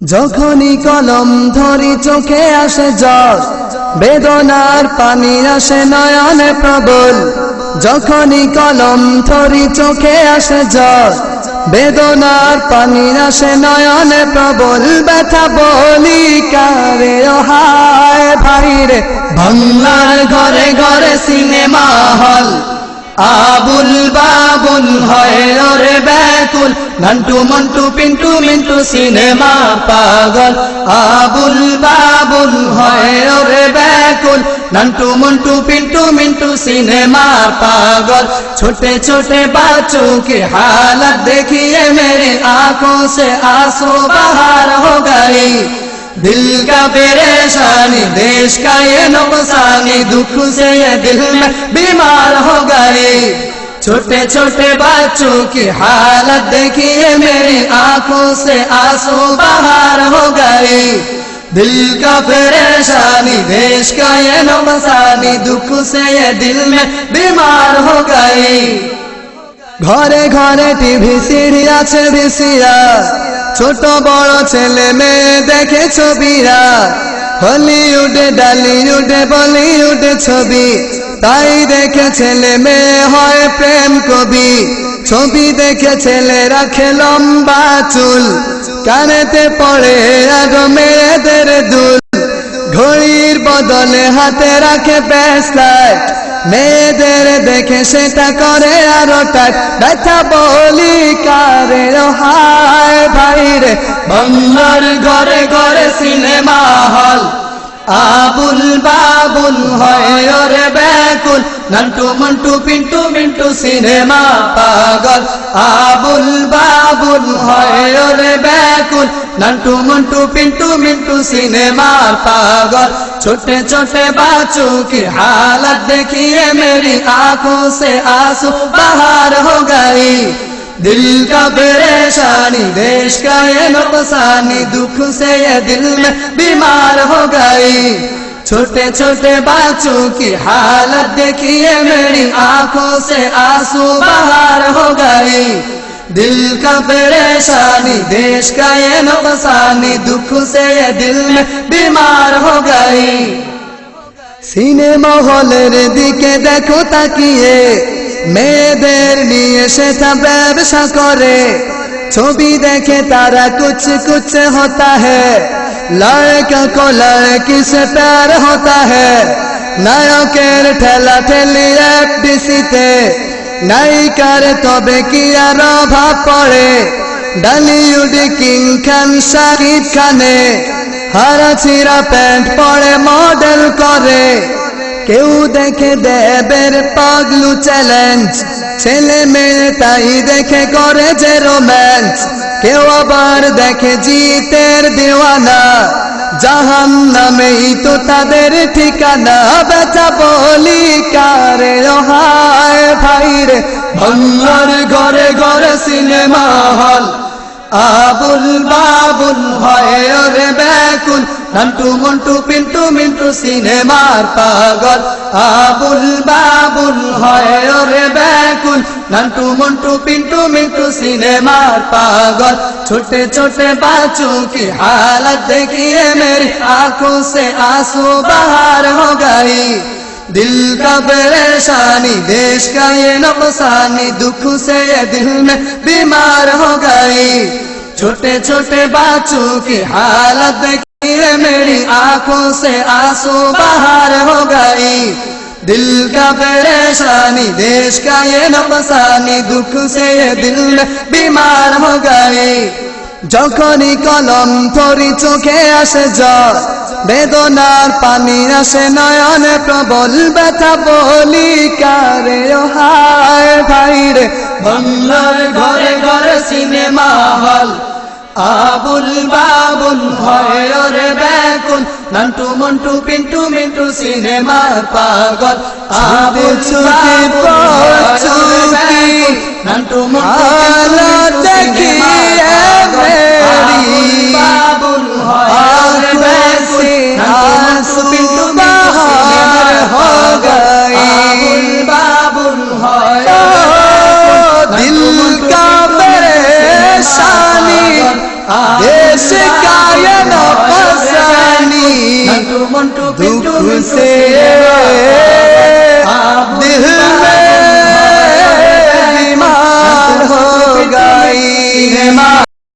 যখনই কলম ধরি চোখে আসে জল বেদনার পানি আসে নয়নে প্রবল। যখনই কলম ধরি চোখে আসে জল বেদনার পানি আসে নয়নে প্রবল। ব্যথা বলি, কারে হায় ভাইরে বাংলার ঘরে ঘরে সিনেমা হল। আবুল বাবুল হয় ওরে ব্যাকুল নান্টু মন্টু পিন্টু মিন্টু সিনেমা পাগল আবুল বাবুল হয় ওরে ব্যাকুল নান্টু মন্টু পিন্টু মিন্টু সিনেমা पागल छोटे छोटे बच्चों की हालत देखिए मेरी आंखों से आंसू बाहर हो गई दिल का परेशानी देश का ये नुकसानी दुख से ये दिल में बीमार हो गई छोटे छोटे बच्चों की हालत देखिए मेरी आंखों से आंसू बाहर हो गई दिल का परेशानी देश का ये नुकसानी दुख से ये दिल में बीमार हो गई ঘরে ঘরে টিভি সিডি আছে ভিসিয়া ছোট বড় ছেলে মেয়ে দেখে ছবিরা হলিউডে, ডালিউডে, বলিউডে ছবি। তাই দেখে ছেলে মেয়ে হয় প্রেম কবি। ছবি দেখে ছেলে রাখে লম্বা চুল। কানেতে পড়ে আর মেয়েদের দুল। ঘড়ির বদলে হাতে রাখে ব্যাসলাইট। মেয়েদের দেখে সেটা করে আরও ব্যথা বলি কারে হায় ভাইরে বাংলার ঘরে ঘরে সিনেমা হল। আবুল বাবুল হয় ওরে ব্যাকুল, নান্টু মন্টু, পিন্টু মিন্টু সিনেমা পাগল। আবুল বাবুল হয় नंटू मुंटू, पिंटू मिंटू, सिनेमा पागल। छोटे छोटे बच्चों की हालत देखिए मेरी आँखों से आँसू बाहर हो गई। दिल का परेशानी, देश का ये नुकसानी, दुख से ये दिल में बीमार हो गई। छोटे छोटे बच्चों की हालत देखिए मेरी आँखों से आँसू बाहर हो गई। दिल का परेशानी देश का ये नुकसानी दुख से ये दिल में बीमार हो गई সিনেমা হলের দিকে দেখো তাকিয়ে মেয়েদের নিয়ে সেটা ব্যবসা করে ছবি দেখে তারা কুছ কুছ होता है लड़का को लड़की से प्यार होता है নায়কের ঠেলা ঠেলি এফডিসিতে নায়িকার তবে কি আর অভাব পড়ে? ডালিউড কিং খান, শাকিব খানে হারা ছিঁড়া প্যান্ট পরে মডেল করে। কেউ দেখে দেবের পাগলু চ্যালেঞ্জ, ছেলে মেয়ে তাই দেখে করে যে রোম্যান্স। কেউ আবার দেখে জিতের দেওয়ানা। জাহান নামেই তো তাদের ঠিকানা বেচা বলি কারে? হায় ভাইরে বাংলার ঘরে ঘরে সিনেমা হল। আবুল বাবুল হয় ওরে ব্যাকুল, নান্টু মন্টু পিন্টু মিন্টু সিনেমার পাগল। আবুল বাবুল হয় ওরে ব্যাকুল নান্টু মন্টু পিন্টু মিন্টু সিনেমার पागल छोटे छोटे बच्चों की हालत देखिए मेरी आंखों से आंसू बाहर हो गई दिल का परेशानी देश का ये नुकसानी दुख से ये दिल में बीमार हो गई छोटे छोटे बच्चों की हालत देखिए मेरी आंखों से आंसू बाहर हो गई दिल का परेशानी देश का ये नुकसानी दुख से ये दिल में बीमार हो गई যখনই কলম ধরি চোখে আসে জল বেদনার পানি আসে নয়নে প্রবল ব্যথা বলি কারে ও হায় ভাইরে বাংলার ঘরে ঘরে সিনেমা হল আবুল বাবুল ভয়র ব্যাকুল নান্টু মন্টু পিন্টু মিন্টু সিনেমা পাগল। আবুল নান্টু মন্টু বাবুল ভয়র ব্যাকুল নান্টু পিন্টু বাহার হো গই বাবুল হয় দিল কা देश कायन पसानी दुख से दिल में बीमार हो गई। माँ